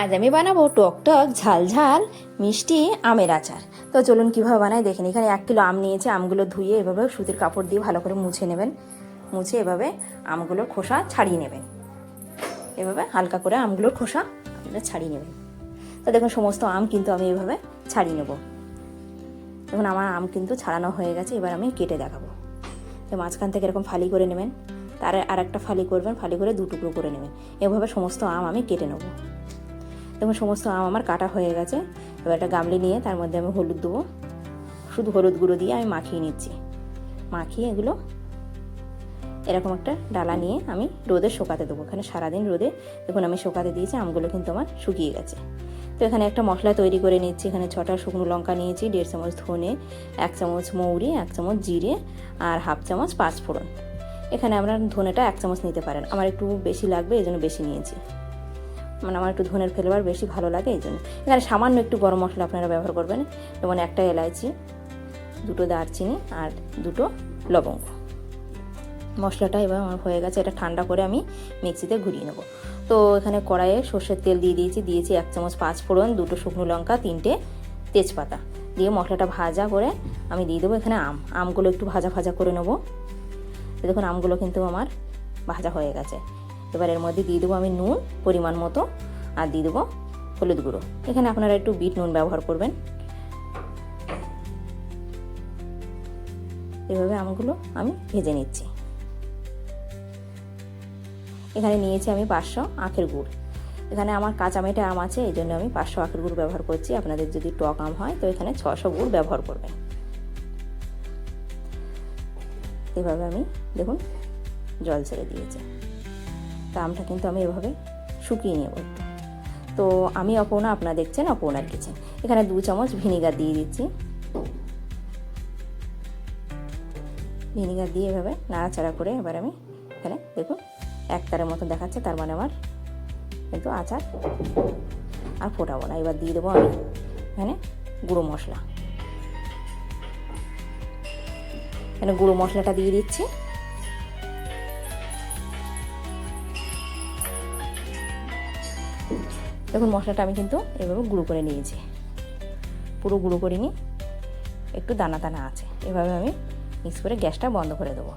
আজ আমি বানাবো টক টক, ঝাল ঝাল, মিষ্টি আমের আচার। তো চলুন কীভাবে বানাই দেখেন এখানে এক কিলো আম নিয়েছে, আমগুলো ধুয়ে এভাবে সুতির কাপড় দিয়ে ভালো করে মুছে নেবেন। মুছে এভাবে আমগুলোর খোসা ছাড়িয়ে নেবেন। এভাবে হালকা করে আমগুলোর খোসা আপনারা ছাড়িয়ে নেবেন। তো দেখুন, সমস্ত আম কিন্তু আমি এভাবে ছাড়িয়ে নেব। দেখুন, আমার আম কিন্তু ছাড়ানো হয়ে গেছে, এবার আমি কেটে দেখাবো। তো মাঝখান থেকে এরকম ফালি করে নেবেন। তার আর একটা ফালি করবেন, ফালি করে দু টুকরো করে নেবেন। এভাবে সমস্ত আম আমি কেটে নেব। দেখুন সমস্ত আম আমার কাটা হয়ে গেছে। এবার একটা গামলি নিয়ে তার মধ্যে আমি হলুদ দেবো। শুধু হলুদ গুঁড়ো দিয়ে আমি মাখিয়ে নিচ্ছি। মাখিয়ে এগুলো এরকম একটা ডালা নিয়ে আমি রোদে শোকাতে দেবো। এখানে সারাদিন রোদে দেখুন আমি শোকাতে দিয়েছি, আমগুলো কিন্তু আমার শুকিয়ে গেছে। তো এখানে একটা মশলা তৈরি করে নিচ্ছি। এখানে ছটা শুকনো লঙ্কা নিয়েছি, দেড় চামচ ধনে, এক চামচ মৌরি, এক চামচ জিরে আর হাফ চামচ পাঁচফোড়ন। এখানে আপনার ধনেটা এক চামচ নিতে পারেন। আমার একটু বেশি লাগবে এই জন্য বেশি নিয়েছি। মানে আমার একটু ধনের ফ্লেভার বেশি ভালো লাগে, এই জন্য। এখানে সামান্য একটু গরম মশলা আপনারা ব্যবহার করবেন, যেমন একটা এলাচি দুটো দারচিনি আর দুটো লবঙ্গ। মশলাটা এবার আমার হয়ে গেছে, এটা ঠান্ডা করে আমি মিক্সিতে ঘুরিয়ে নেব। তো এখানে কড়াইয়ে সর্ষের তেল দিয়ে দিয়েছি দিয়েছি এক চামচ পাঁচ ফোড়ন দুটো শুকনো লঙ্কা, তিনটে তেজপাতা। দিয়ে মশলাটা ভাজা করে আমি দিয়ে দেবো এখানে আম। আমগুলো একটু ভাজা ভাজা করে নেব। দেখুন, আমগুলো কিন্তু আমার ভাজা হয়ে গেছে। এবার এর মধ্যে দিয়ে দেবো আমি নুন পরিমাণ মতো, আর দিয়ে দেবো হলুদ গুঁড়ো। এখানে আপনারা একটু বিট নুন ব্যবহার করবেন। এভাবে আমগুলো আমি ভেজে নিচ্ছি। এখানে নিয়েছি আমি পাঁচশো আখের গুড়। এখানে আমার কাঁচা মেটে আম আছে, এই জন্য আমি পাঁচশো আখের গুড় ব্যবহার করছি। আপনাদের যদি টক আম হয়, তো এখানে ছশো গুড় ব্যবহার করবেন। এভাবে আমি দেখুন, জল ছেড়ে দিয়েছি। তা আমটা কিন্তু আমি এভাবে শুকিয়ে নেব তো আমি অপৌনা আপনারা দেখছেন অপৌনার কিচেন এখানে দু চামচ ভিনিগার দিয়ে দিচ্ছি। ভিনিগার দিয়ে এভাবে নাড়াচাড়া করে এবার আমি এখানে, দেখুন এক তারের মতো দেখাচ্ছে, তার মানে আমার কিন্তু আচার আর ফোটাবো না। এবার দিয়ে দেবো আমি এখানে গুঁড়ো মশলা। এখানে গুঁড়ো মশলাটা দিয়ে দিচ্ছি। দেখুন মশলাটা আমি কিন্তু এভাবে গুঁড়ো করে নিয়েছি। পুরো গুঁড়ো করে নিই একটু দানা দানা আছে। এভাবে আমি মিক্স করে গ্যাসটা বন্ধ করে দেবো।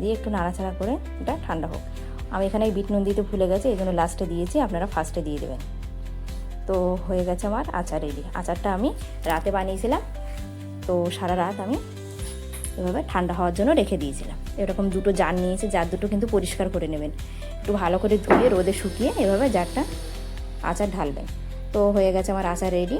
দিয়ে একটু নাড়াচাড়া করে এটা ঠান্ডা হোক। আমি এখানে বিট নুন দিতে ভুলে গেছি, এই জন্য লাস্টে দিয়েছি, আপনারা ফার্স্টে দিয়ে দেবেন। তো হয়ে গেছে আমার আচার রেডি আচারটা আমি রাতে বানিয়েছিলাম, তো সারা রাত আমি এভাবে ঠান্ডা হওয়ার জন্য রেখে দিয়েছিলাম। এরকম দুটো জার নিয়েছে, জার দুটো কিন্তু পরিষ্কার করে নেবেন। একটু ভালো করে ধুয়ে রোদে শুকিয়ে এভাবে জারটা আচার ঢালবেন। তো হয়ে গেছে আমার আচার রেডি